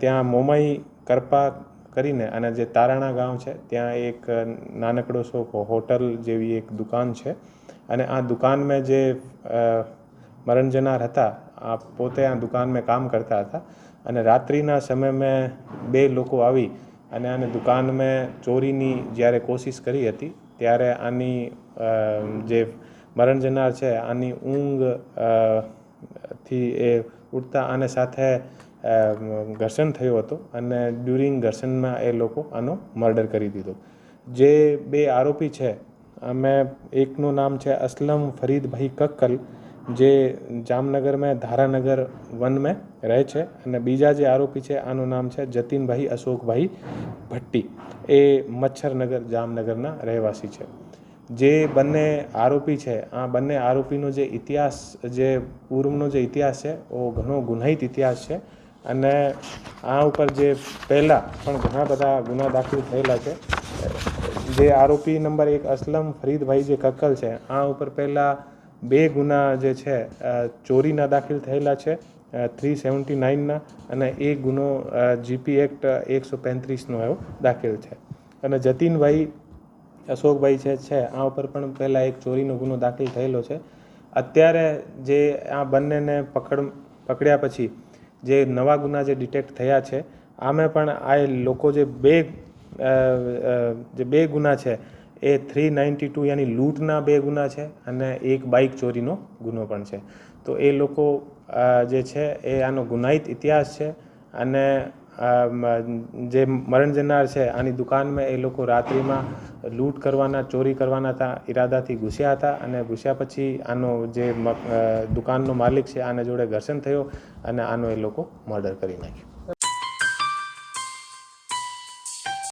ત્યાં મોમાઈ કરપા કરીને અને જે તારાણા ગામ છે, ત્યાં એક નાનકડો સો હોટલ જેવી એક દુકાન છે. અને આ દુકાનમાં જે મરણજનાર હતા, આ પોતે આ દુકાનમાં કામ કરતા હતા. અને રાત્રિના સમયમાં બે લોકો આવી અને આને દુકાનમાં ચોરીની જ્યારે કોશિશ કરી હતી, ત્યારે આની જે મરણજનાર છે, આની ઊંઘથી એ ઉઠતા આને સાથે ઘર્ષણ થયો હતો અને ડ્યુરિંગ ઘર્ષણમાં એ લોકો આનો મર્ડર કરી દીધો. જે બે આરોપી છે, અમે એકનું નામ છે અસલમ ફરીદભાઈ કક્કલ, જે જામનગરમાં ધારાનગર વનમાં રહે છે અને બીજા જે આરોપી છે, આનું નામ છે જતીનભાઈ અશોકભાઈ ભટ્ટી. એ મચ્છરનગર જામનગરના રહેવાસી છે. જે બંને આરોપી છે, આ બંને આરોપીનો જે ઇતિહાસ, જે પૂર્વનો જે ઇતિહાસ છે એ ઘણો ગુનાહિત ઇતિહાસ છે. અને આ ઉપર જે પહેલાં પણ ઘણા બધા ગુના દાખલ થયેલા છે. જે આરોપી નંબર એક અસલમ ફરીદભાઈ જે કક્કલ છે, આ ઉપર પહેલાં બે ગુના જે છે ચોરીના દાખલ થયેલા છે થ્રી સેવન્ટી નાઇનના અને એક ગુનો જીપી એક્ટ એકસો પેંત્રીસનો એવો દાખલ છે. અને જતીનભાઈ અશોકભાઈ છે છે, આ ઉપર પણ પહેલાં એક ચોરીનો ગુનો દાખલ થયેલો છે. અત્યારે જે આ બંનેને પકડ, પકડ્યા પછી જે નવા ગુના જે ડિટેક્ટ થયા છે, આમે પણ આ લોકો જે બે જે બે ગુના છે, એ થ્રી નાઇન્ટી ટુ યાની લૂંટના બે ગુના છે અને એક બાઇક ચોરીનો ગુનો પણ છે. તો એ લોકો જે છે એ આનો ગુનાહિત ઇતિહાસ છે અને જે મરણ જનાર છે, આની દુકાનમાં એ લોકો રાત્રિમાં લૂંટ કરવાના, ચોરી કરવાના હતા, ઈરાદાથી ઘૂસ્યા હતા અને ઘૂસ્યા પછી આનો જે દુકાનનો માલિક છે, આના જોડે ઘર્ષણ થયો અને આનો એ લોકો મર્ડર કરી નાખ્યો.